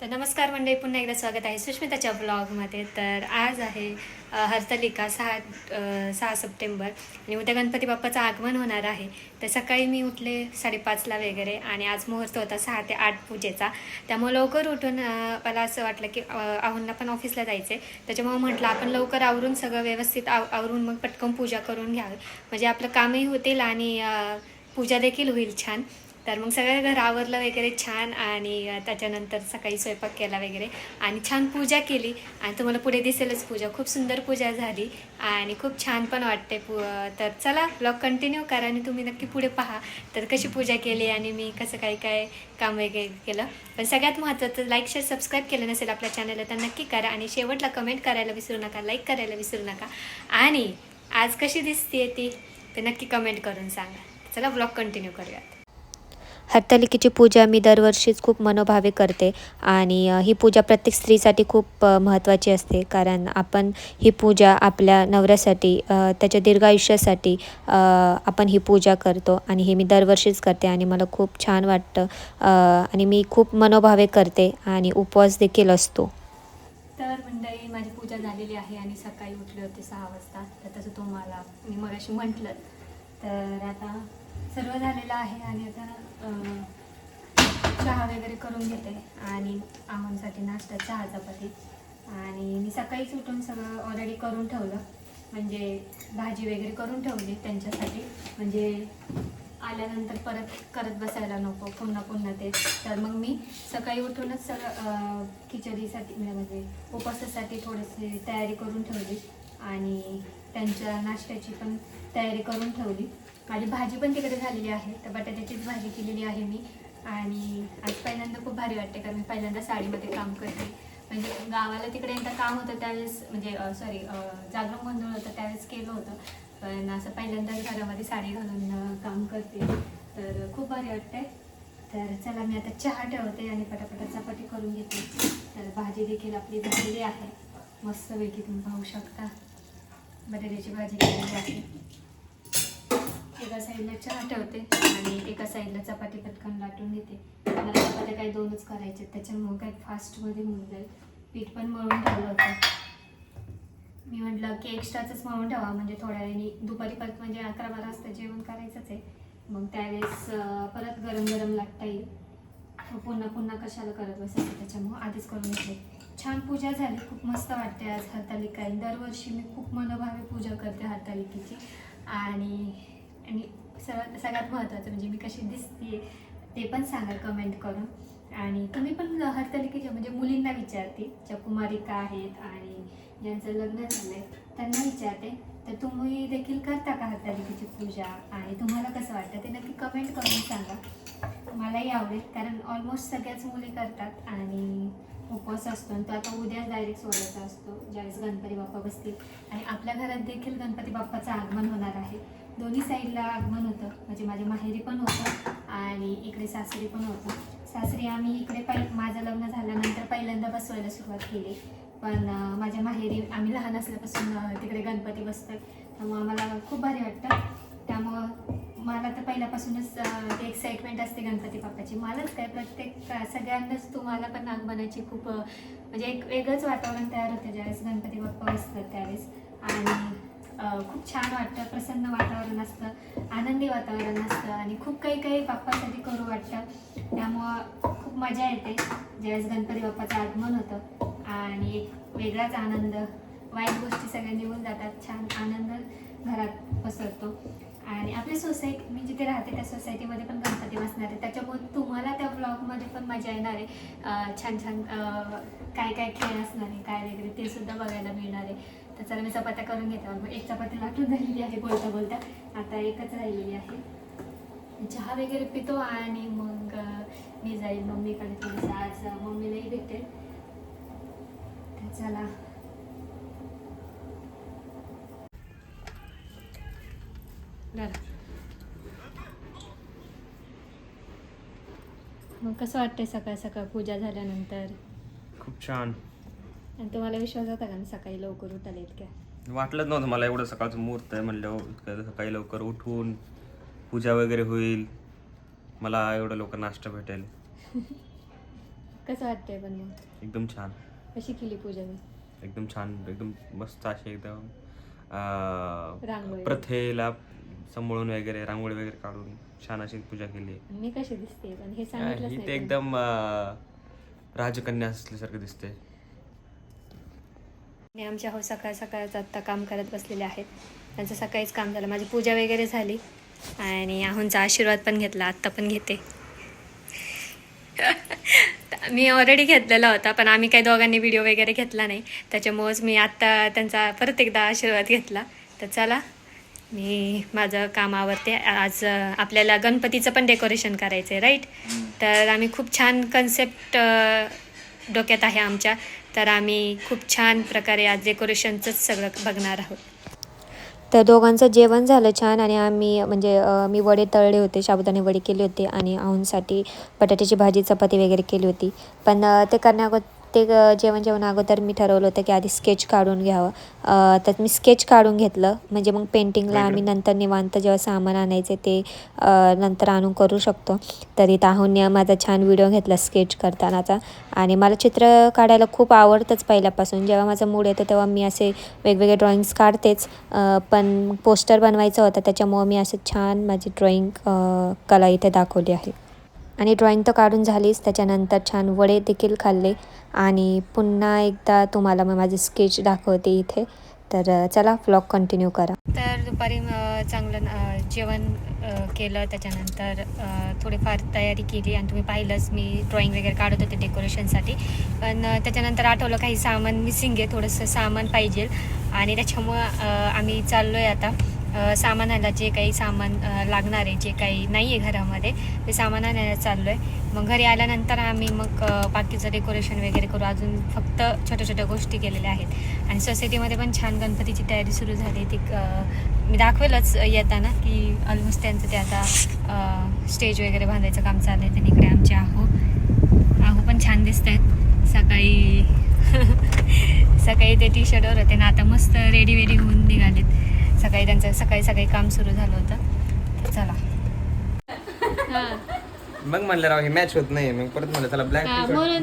तर नमस्कार मंडळी पुन्हा एकदा स्वागत आहे सुष्मिताच्या ब्लॉगमध्ये तर आज आहे हर्तलिका सहा सहा सप्टेंबर आणि उद्या गणपती बाप्पाचं आगमन होणार आहे. तर सकाळी मी उठले साडेपाचला वगैरे आणि आज मुहूर्त होता सहा ते आठ पूजेचा. त्यामुळे लवकर उठून मला असं वाटलं की आहुंना पण ऑफिसला जायचं आहे त्याच्यामुळे म्हटलं आपण लवकर आवरून सगळं व्यवस्थित आव आवरून मग पटकन पूजा करून घ्यावी. म्हणजे आपलं कामही होतील आणि पूजा देखील होईल छान. तर मग सगळं घर आवरलं वगैरे छान आणि त्याच्यानंतर सकाळी स्वयंपाक केला वगैरे आणि छान पूजा केली आणि तुम्हाला पुढे दिसेलच पूजा. खूप सुंदर पूजा झाली आणि खूप छान पण वाटते पू तर चला ब्लॉग कंटिन्यू करा आणि तुम्ही नक्की पुढे पहा. तर कशी पूजा केली आणि मी कसं काय काय काम वगैरे केलं. पण सगळ्यात महत्त्वाचं लाईक शेअर सबस्क्राईब केलं नसेल आपल्या चॅनलला तर नक्की करा आणि शेवटला कमेंट करायला विसरू नका लाईक करायला विसरू नका. आणि आज कशी दिसते ती? ते नक्की कमेंट करून सांगा. चला ब्लॉग कंटिन्यू करूयात. हत्तालिकेची पूजा मी दरवर्षीच खूप मनोभावे करते आणि ही पूजा प्रत्येक स्त्रीसाठी खूप महत्त्वाची असते. कारण आपण ही पूजा आपल्या नवऱ्यासाठी त्याच्या दीर्घायुष्यासाठी आपण ही पूजा करतो आणि हे मी दरवर्षीच करते आणि मला खूप छान वाटतं आणि मी खूप मनोभावे करते आणि उपवास देखील असतो. तर मंडळी माझी पूजा झालेली आहे आणि सकाळी उठले होते सहा वाजता. तर तसं तुम्हाला मी मगाशी म्हटलं. तर आता सर्व झालेलं आहे आणि आता चहा वगैरे करून घेते आणि आमोंसाठी नाश्ता चहा चपाती आणि मी सकाळीच उठून सगळं ऑलरेडी करून ठेवलं. म्हणजे भाजी वगैरे करून ठेवली त्यांच्यासाठी. म्हणजे आल्यानंतर परत करत बसायला नको. पुन्हा पुन्हा ते तर मग मी सकाळी उठूनच सगळं खिचडीसाठी म्हणजे, म्हणजे उपवासासाठी थोडीशी तयारी करून ठेवली. आणि त्यांच्या नाश्त्याची पण तयारी करून ठेवली. माझी भाजी पण तिकडे झालेली आहे तर बटाट्याचीच भाजी केलेली आहे मी. आणि आज पहिल्यांदा खूप भारी वाटते कारण मी पहिल्यांदा साडीमध्ये काम करते. म्हणजे गावाला तिकडे एकदा काम होतं त्यावेळेस म्हणजे सॉरी जागरण गोंधळ होतं त्यावेळेस केलं होतं. पण असं पहिल्यांदाच घरामध्ये साडी घालून काम करते. तर खूप भारी वाटते तर चला मी आता चहा ठेवते आणि पटापटा चपाटी करून घेते. तर भाजी देखील आपली झालेली आहे. मस्तपैकी तुम्ही पाहू शकता. बटाट्याची भाजी केलेली आहे. एका साईडला चहा ठेवते आणि एका साईडला चपाती पटकन लाटून घेते. मला चपात्या काही दोनच करायचे त्याच्यामुळं काय फास्टमध्ये होऊन जाईल. पीठ पण मळून ठेवलं होतं. मी म्हटलं की एक्स्ट्राचंच मळून ठेवा म्हणजे थोड्या वेळाने दुपारी परत म्हणजे अकरा बारा वाजता जेवण करायचंच आहे. मग त्यावेळेस परत गरम गरम लागता येईल पुन्हा पुन्हा कशाला करत बसायचं त्याच्यामुळं आधीच करून घेतले. छान पूजा झाली खूप मस्त वाटते आज हरतालिका दरवर्षी मी खूप मनोभावे पूजा करते हरतालिकेची आणि आणि सर्वात सगळ्यात महत्त्वाचं म्हणजे मी कशी दिसते ते पण सांगा कमेंट करून. आणि तुम्ही पण हरतालिकेच्या म्हणजे मुलींना विचारते ज्या कुमारिका आहेत आणि ज्यांचं लग्न झालं आहे त्यांना विचारते तर तुम्ही देखील करता का हरतालिकेची पूजा? आणि तुम्हाला कसं वाटतं? ते नक्की कमेंट करून सांगा. मलाही आवडेल कारण ऑलमोस्ट सगळ्याच मुली करतात आणि उपवास असतो आणि तो आता उद्या डायरेक्ट सोडायचा असतो ज्यावेळेस गणपती बाप्पा बसतील. आणि आपल्या घरात देखील गणपती बाप्पाचं आगमन होणार आहे. दोन्ही साईडला आगमन होतं. म्हणजे माझ्या माहेरी पण होतं आणि इकडे सासरी पण होतं. सासरी आम्ही इकडे पहि माझं लग्न झाल्यानंतर पहिल्यांदा बसवायला सुरुवात केली. पण माझ्या माहेरी आम्ही लहान असल्यापासून तिकडे गणपती बसतात त्यामुळं आम्हाला खूप भारी वाटतं. त्यामुळं मला तर पहिल्यापासूनच ते एक्साइटमेंट असते गणपती बाप्पाची. मलाच काय प्रत्येक सगळ्यांनाच तुम्हाला पण आगमनाची खूप म्हणजे एक वेगळंच वातावरण तयार होतं ज्यावेळेस गणपती बाप्पा बसतात त्यावेळेस. आणि खूप छान वाटतं प्रसन्न वातावरण असतं आनंदी वातावरण असतं आणि खूप काही काही बाप्पासाठी करू वाटतं. त्यामुळं खूप मजा येते. ज्यावेळेस गणपती बाप्पाचं आगमन होतं आणि एक वेगळाच आनंद वाईट गोष्टी सगळ्या निघून जातात. छान आनंद घरात पसरतो. आणि आपली सोसायटी मी जिथे राहते त्या सोसायटीमध्ये पण गणपती बसणार आहे. त्याच्यामुळे तुम्हाला त्या ब्लॉगमध्ये पण मजा येणार आहे. छान छान काय काय खेळ असणार आहे काय वगैरे ते सुद्धा बघायला मिळणार आहे. तर चला मी चपात्या करून घेते. मग एक चपाती लाटून झालेली आहे बोलता बोलता. आता एकच राहिलेली आहे. चहा वगैरे पितो आणि मग मी जाईल मम्मीकडे थोडंसं. आज मम्मीलाही भेटेल तर चला. मग कसं वाटतंय सकाळ सकाळ? पूजा झाल्यानंतर? खूप छान. आणि तुम्हाला विश्वास होता का? मी सकाळी लवकर उठाले इतक्या. वाटलंच नव्हतं मला एवढं सकाळचं मुहूर्त आहे म्हणलं इतकं सकाळी लवकर उठून पूजा वगैरे होईल. मला एवढं लवकर नाश्ता भेटेल. कसं वाटतंय पण मग? एकदम छान. कशी केली पूजा मी? एकदम छान एकदम मस्त असे एकदम अं, रांगोळी. प्रथेला सांभाळून वगैरे रांगोळी वगैरे काढून छान अशी पूजा केली. मी कशी दिसते? पण हे सांगितलंच ते नाही पण. एकदम अं, राजकन्या असल्यासारखं दिसते. आणि आमच्या हो सकाळ सकाळच आत्ता काम करत बसलेले आहेत. त्यांचं सकाळीच काम झालं. माझी पूजा वगैरे झाली. आणि आहोंचा आशीर्वाद पण घेतला. आत्ता पण घेते. मी ऑलरेडी घेतलेला होता पण आम्ही काही दोघांनी व्हिडिओ वगैरे घेतला नाही. त्याच्यामुळंच मी आत्ता त्यांचा परत एकदा आशीर्वाद घेतला. तर चला मी माझं काम आवरते आज आपल्याला गणपतीचं पण डेकोरेशन करायचं आहे राईट तर आम्ही खूप छान कन्सेप्ट डोक्यात आहे आमच्या. तर आम्ही खूप छान प्रकारे आज डेकोरेशनचंच सगळं बघणार आहोत. तर दोघांचं जेवण झालं छान आणि आम्ही म्हणजे मी वडे तळले होते साबुदाणे वडे केले होते आणि आहूंसाठी बटाट्याची भाजी चपाती वगैरे केली होती. पण ते करण्यागो ते जेवण जेवण अगोदर मी ठरवलं होतं की आधी स्केच काढून घ्यावं. तर मी स्केच काढून घेतलं. म्हणजे मग पेंटिंगला आम्ही नंतर निवांत जेव्हा सामान आणायचे ते नंतर आणून करू शकतो. तरी ताहूनने माझा छान व्हिडिओ घेतला स्केच करतानाचा. आणि मला चित्र काढायला खूप आवडतंच पहिल्यापासून. जेव्हा माझा मूड येतो तेव्हा मी असे वेगवेगळे ड्रॉइंग्स काढतेच. पण पोस्टर बनवायचं होतं त्याच्यामुळं मी असं छान माझी ड्रॉइंग कला इथे दाखवली आहे. आणि ड्रॉईंग तर काढून झालीच. त्याच्यानंतर छान वडे देखील खाल्ले. आणि पुन्हा एकदा तुम्हाला मी माझे स्केच दाखवते इथे. तर चला व्लॉग कंटिन्यू करा. तर दुपारी चांगलं जेवण केलं. त्याच्यानंतर थोडीफार तयारी केली आणि तुम्ही पाहिलंच मी ड्रॉइंग वगैरे काढत होते डेकोरेशनसाठी पण त्याच्यानंतर आठवलं काही सामान मिसिंग आहे. थोडंसं सामान पाहिजे. आणि त्याच्यामुळं आम्ही चाललो आहे आता सामान आणायला जे काही सामान लागणार आहे जे काही नाही आहे घरामध्ये ते सामान आणायला चाललो आहे मग घरी आल्यानंतर आम्ही मग बाकीचं डेकोरेशन वगैरे करू. अजून फक्त छोट्या छोट्या गोष्टी केलेल्या आहेत. आणि सोसायटीमध्ये पण छान गणपतीची तयारी सुरू झाली. ती मी दाखवेलच येताना की ऑलमोस्ट त्यांचं ते आता स्टेज वगैरे बांधायचं काम चाललं आहे त्यांनी इकडे आमचे आहो. आहो पण छान दिसत आहेत सकाळी सकाळी ते टी शर्टवर होते ना आता मस्त रेडी वेडी होऊन निघालेत. सकाळी त्यांचं सकाळी सकाळी काम सुरू झालं होतं. तर चला. मग म्हणलं राव हे मॅच होत नाही मग परत म्हणलं चला ब्लॅक हा, म्हणून,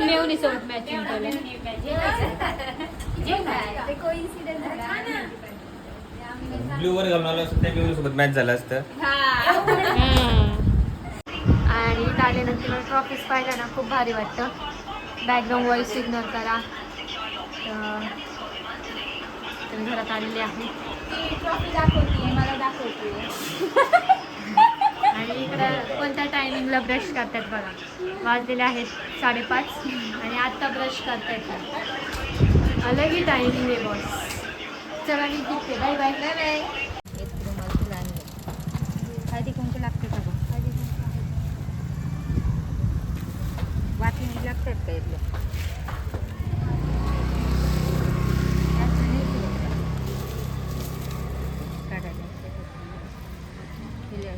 मेवणी सोबत मॅचिंग ब्लू वर घालून आलो असतं त्या ब्लू सोबत मॅच झालं असतं. आणि आल्यानंतर ट्रॉफीज पाहिलं ना खूप भारी वाटतं. बॅकग्राऊंड व्हॉइस इग्नोर करा. तर घरात आलेले आहे. आणि इकडं कोणत्या टायमिंगला ब्रश करतात बघा. वाजलेले आहेत साडेपाच आणि आत्ता ब्रश अलग ही टायमिंग आहे बॉस चला मी दिसते bye bye bye bye Haldi Kunku लागते का हळदी कुंकू आहे. वाटणी लागतात का इथलं काढायला दिले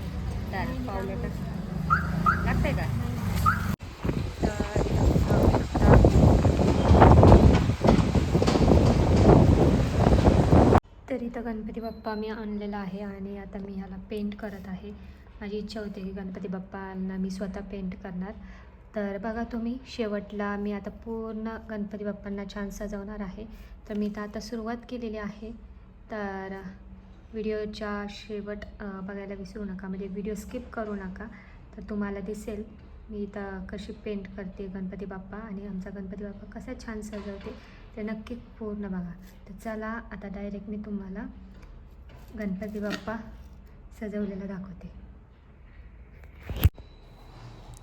इथं गणपती बाप्पा मी आणलेला आहे आणि आता मी ह्याला पेंट करत आहे. माझी इच्छा होती की गणपती बाप्पांना मी स्वतः पेंट करणार. तर बघा तुम्ही शेवटला मी आता पूर्ण गणपती बाप्पांना छान सजवणार आहे. तर मी तर आता सुरुवात केलेली आहे. तर व्हिडिओच्या शेवट बघायला विसरू नका म्हणजे व्हिडिओ स्किप करू नका. तर तुम्हाला दिसेल मी इथं कशी पेंट करते गणपती बाप्पा आणि आमचा गणपती बाप्पा कसा छान सजवते. ते नक्की पूर्ण बघा. तर चला आता डायरेक्ट मी तुम्हाला गणपती बाप्पा सजवलेला दाखवते.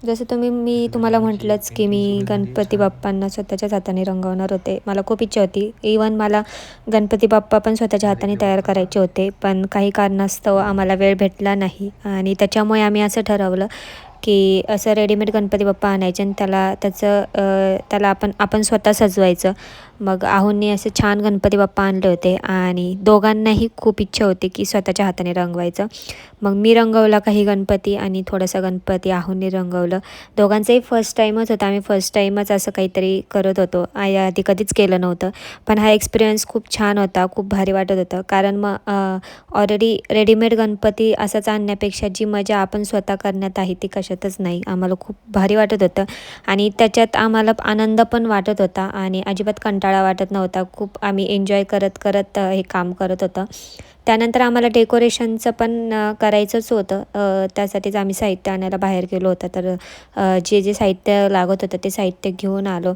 जसं तुम्ही मी तुम्हाला म्हटलंच की मी गणपती बाप्पांना स्वतःच्याच हाताने रंगवणार होते. मला खूप इच्छा होती. इवन मला गणपती बाप्पा पण स्वतःच्या हाताने तयार करायचे होते. पण काही कारणास्तव आम्हाला वेळ भेटला नाही. आणि त्याच्यामुळे आम्ही असं ठरवलं की असं रेडीमेड गणपती बाप्पा आणायचे आणि त्याला त्याचं त्याला आपण आपण स्वतः सजवायचं. मग आहोंनी असे छान गणपती बाप्पा आणले होते आणि दोघांनाही खूप इच्छा होती की स्वतःच्या हाताने रंगवायचं. मग मी रंगवला काही गणपती आणि थोडासा गणपती आहोंनी रंगवलं. दोघांचंही फर्स्ट टाईमच होता. आम्ही फर्स्ट टाईमच असं काहीतरी करत होतो. आ- आधी कधीच केलं नव्हतं. पण हा एक्सपिरियन्स खूप छान होता. खूप भारी वाटत होतं. कारण मग ऑलरेडी रेडीमेड गणपती असाच आणण्यापेक्षा जी मजा आपण स्वतः करण्यात आहे ती कशातच नाही. आम्हाला खूप भारी वाटत होतं. आणि त्याच्यात आम्हाला आनंद पण वाटत होता आणि अजिबात कंटाळा वाटत नव्हता. खूप आम्ही एन्जॉय करत करत हे काम करत होतं. त्यानंतर आम्हाला डेकोरेशनचं पण करायचंच होतं. त्यासाठीच आम्ही साहित्य आणायला बाहेर गेलो होतं. तर जे जे साहित्य लागत होतं ते साहित्य घेऊन आलो.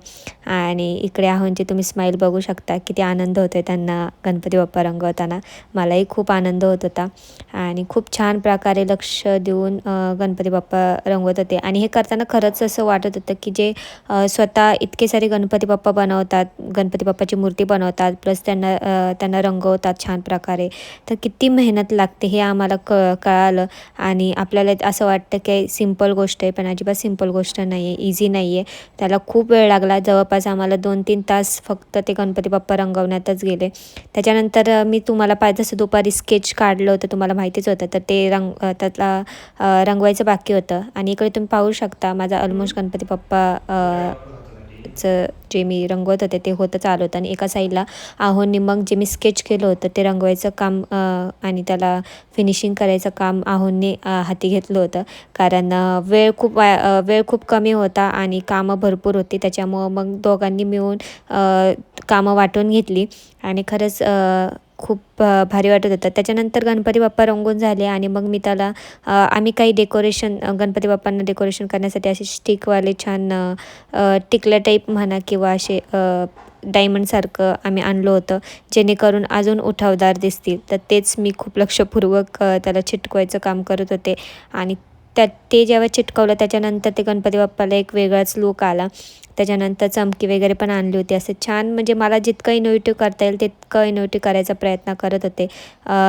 आणि इकडे आहोंची तुम्ही स्माईल बघू शकता किती आनंद होतो त्यांना गणपती बाप्पा रंगवताना. मलाही खूप आनंद होत होता. आणि खूप छान प्रकारे लक्ष देऊन गणपती बाप्पा रंगवत होते. आणि हे करताना खरंच असं वाटत होतं की जे स्वतः इतके सारे गणपती बाप्पा बनवतात गणपती बाप्पाची मूर्ती बनवतात प्लस त्यांना त्यांना रंगवतात छान प्रकारे. तर किती मेहनत लागते हे आम्हाला क कळालं. आणि आपल्याला असं वाटतं की सिंपल गोष्ट आहे पण अजिबात सिंपल गोष्ट नाही आहे इझी नाही आहे त्याला खूप वेळ लागला. जवळपास आम्हाला दोन तीन तास फक्त ते गणपती बाप्पा रंगवण्यातच गेले. त्याच्यानंतर मी तुम्हाला पाहिजे जसं दुपारी स्केच काढलं होतं तुम्हाला माहितीच होतं तर ते रंग त्यातला रंगवायचं बाकी होतं. आणि इकडे तुम्ही पाहू शकता माझा ऑलमोस्ट गणपती बाप्पा चं जे मी रंगवत होते ते होतं आलं होतं आणि एका साईडला आहोंनी मग जे मी स्केच केलं होतं ते रंगवायचं काम आणि त्याला फिनिशिंग करायचं काम आहोंनी हाती घेतलं होतं. कारण वेळ खूप वा वेळ खूप कमी होता आणि कामं भरपूर होती. त्याच्यामुळं मग दोघांनी मिळून कामं वाटून घेतली. आणि खरंच खूप भारी वाटत होतं. त्याच्यानंतर गणपती बाप्पा रंगून झाले आणि मग मी त्याला आम्ही काही डेकोरेशन गणपती बाप्पांना डेकोरेशन करण्यासाठी असे स्टिकवाले छान टिकल्या टाईप म्हणा किंवा असे डायमंडसारखं आम्ही आणलं होतं. जेणेकरून अजून उठावदार दिसतील. तर तेच मी खूप लक्षपूर्वक त्याला चिटकवायचं काम करत होते. आणि त्या ते जेव्हा चिटकवलं त्याच्यानंतर ते गणपती बाप्पाला एक वेगळाच लूक आला. त्याच्यानंतर चमकी वगैरे पण आणली होती. असं छान म्हणजे मला जितकं इनोव्हेटिव्ह करता येईल तितकं इनोव्हेटिव्ह करायचा प्रयत्न करत होते.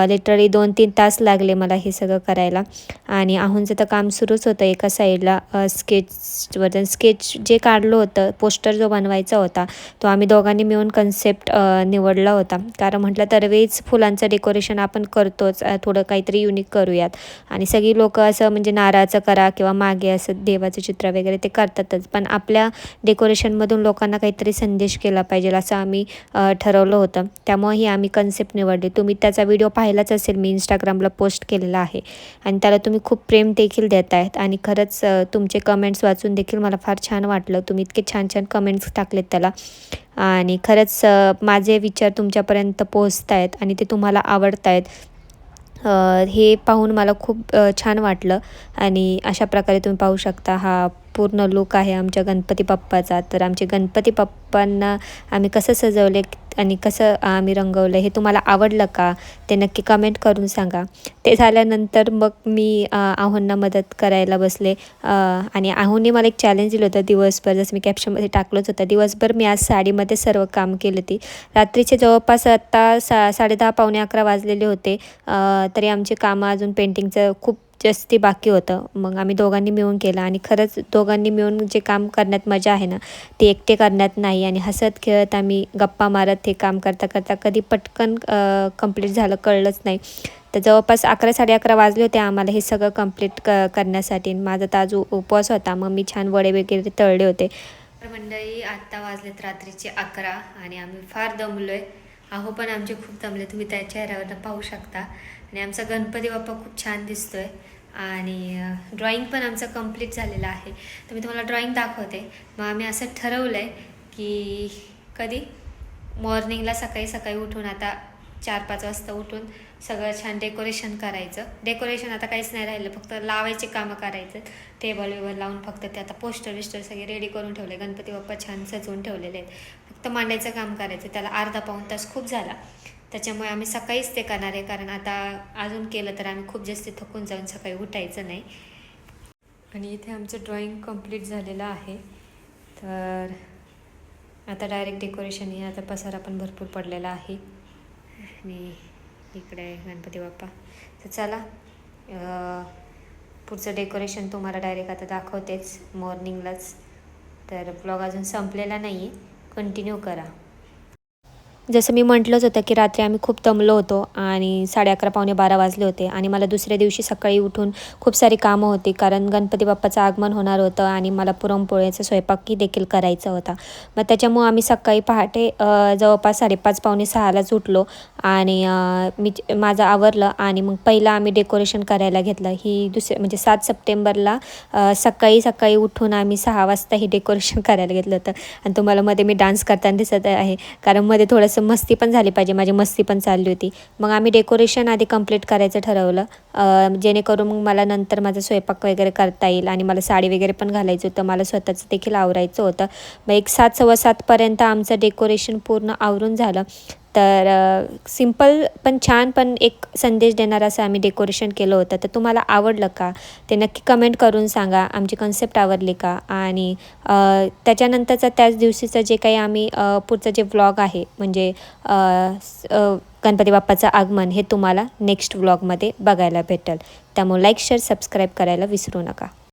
लिटरली दोन तीन तास लागले मला हे सगळं करायला. आणि आहूंचं तर काम सुरूच होतं एका साईडला स्केचवर स्केच जे काढलं होतं पोस्टर जो बनवायचा होता तो आम्ही दोघांनी मिळून कन्सेप्ट निवडला होता. कारण म्हटलं तर वेळीच फुलांचं डेकोरेशन आपण करतोच. थोडं काहीतरी युनिक करूयात. आणि सगळी लोक असं म्हणजे नारळाचं करा किंवा मागे असं देवाचं चित्र वगैरे ते करतातच. पण आपल्या डेकोरेशनमधून लोकांना काहीतरी संदेश केला पाहिजे असं आम्ही ठरवलं होतं. त्यामुळे ही आम्ही कन्सेप्ट निवडली. तुम्ही त्याचा व्हिडिओ पाहिलाच असेल मी इंस्टाग्रामला पोस्ट केलेला आहे. आणि त्याला तुम्ही खूप प्रेम देखील देत आहेत आणि खरंच तुमचे कमेंट्स वाचून देखील मला फार छान वाटलं. तुम्ही इतके छान छान कमेंट्स टाकलेत त्याला. आणि खरंच माझे विचार तुमच्यापर्यंत पोहोचत आहेत आणि ते तुम्हाला आवडत आहेत हे पाहून मला खूप छान वाटलं. आणि अशा प्रकारे तुम्ही पाहू शकता हा पूर्ण लुक आहे आमच्या गणपती बाप्पाचा. तर आमचे गणपती बाप्पांना आम्ही कसं सजवले आणि कसं आम्ही रंगवलं हे तुम्हाला आवडलं का ते नक्की कमेंट करून सांगा. ते झाल्यानंतर मग मी आहोंना मदत करायला बसले. आणि आहोंनी मला एक चॅलेंज दिलं होतं दिवसभर. जसं मी कॅप्शनमध्ये टाकलंच होतं. दिवसभर मी आज साडीमध्ये सर्व काम केलं होती. रात्रीचे जवळपास आत्ता सा साडेदहा पावणे अकरा वाजलेले होते. तरी आमचे कामं अजून पेंटिंगचं खूप जास्ती बाकी होतं. मग आम्ही दोघांनी मिळून केलं आणि खरंच दोघांनी मिळून जे काम करण्यात मजा आहे ना ते एकटे करण्यात नाही आणि हसत खेळत आम्ही गप्पा मारत हे काम करता करता कधी पटकन कंप्लीट झालं कळलंच नाही. तर जवळपास अकरा साडे अकरा वाजले होते आम्हाला हे सगळं कंप्लीट क करण्यासाठी माझा तर आज उपवास होता. मग मी छान वडे वगैरे तळले होते. मंडळी आत्ता वाजलेत रात्रीचे अकरा आणि आम्ही फार दमलो आहे अहो पण आमचे खूप दमले. तुम्ही त्या चेहऱ्यावरनं पाहू शकता. आणि आमचा गणपती बाप्पा खूप छान दिसतोय. आणि ड्रॉईंग पण आमचं कंप्लीट झालेलं आहे. तर मी तुम्हाला ड्रॉईंग दाखवते. मग आम्ही असं ठरवलं आहे की कधी? मॉर्निंगला सकाळी सकाळी उठून आता चार पाच वाजता उठून सगळं छान डेकोरेशन करायचं. डेकोरेशन आता काहीच नाही राहिलं फक्त लावायचे कामं करायचं. टेबल वेबल लावून फक्त ते आता पोस्टर विस्टर सगळे रेडी करून ठेवले. गणपती बाप्पा छान सजवून ठेवलेले आहेत. फक्त मांडायचं काम करायचं. त्याला अर्धा पाऊण तास खूप झाला. त्याच्यामुळे आम्ही सकाळीच ते करणार आहे कारण आता अजून केलं तर आम्ही खूप जास्त थकून जाऊन सकाळी उठायचं नाही. आणि इथे आमचं ड्रॉइंग कंप्लीट झालेलं आहे. तर आता डायरेक्ट डेकोरेशन हे आता पसारा पण भरपूर पडलेला आहे. आणि इकडे गणपती बाप्पा. तर चला पुढचं डेकोरेशन तुम्हाला डायरेक्ट आता दाखवतेच मॉर्निंगलाच. तर ब्लॉग अजून संपलेला नाही आहे कंटिन्यू करा. जसं मी म्हटलंच होतं की रात्री आम्ही खूप दमलो होतो आणि साडे अकरा पावणे बारा वाजले होते आणि मला दुसऱ्या दिवशी सकाळी उठून खूप सारी कामं होती कारण गणपती बाप्पाचं आगमन होणार होतं आणि मला पुरणपोळ्याचा स्वयंपाकही देखील करायचा होता. मग त्याच्यामुळं आम्ही सकाळी पहाटे जवळपास साडेपाच पावणे सहालाच उठलो आणि मी माझं आवरलं आणि मग पहिलं आम्ही डेकोरेशन करायला घेतलं. ही दुसऱ्या म्हणजे सात सप्टेंबरला सकाळी सकाळी उठून आम्ही सहा वाजता ही डेकोरेशन करायला घेतलं होतं. आणि तुम्हाला मध्ये मी डान्स करताना दिसत आहे. कारण मध्ये असं मस्ती पण झाली पाहिजे. माझी मस्ती पण चालली होती. मग आम्ही डेकोरेशन आधी कंप्लीट करायचं ठरवलं. जेणेकरून मग मला नंतर माझा स्वयंपाक वगैरे करता येईल आणि मला साडी वगैरे पण घालायचं होतं. मला स्वतःचं देखील आवरायचं होतं. मग एक सात सव्वा सातपर्यंत आमचं डेकोरेशन पूर्ण आवरून झालं. तर सिंपल पण छान पण एक संदेश देणारं असं आम्ही डेकोरेशन केलं होतं. तर तुम्हाला आवडलं का? ते नक्की कमेंट करून सांगा. आमची कन्सेप्ट आवडली का? आणि त्याच्यानंतरचं त्याच दिवशीचं जे काही आम्ही पुढचं जे व्लॉग आहे म्हणजे गणपती बाप्पाचं आगमन हे तुम्हाला नेक्स्ट व्लॉगमध्ये बघायला भेटेल. त्यामुळे लाईक शेअर सबस्क्राईब करायला विसरू नका.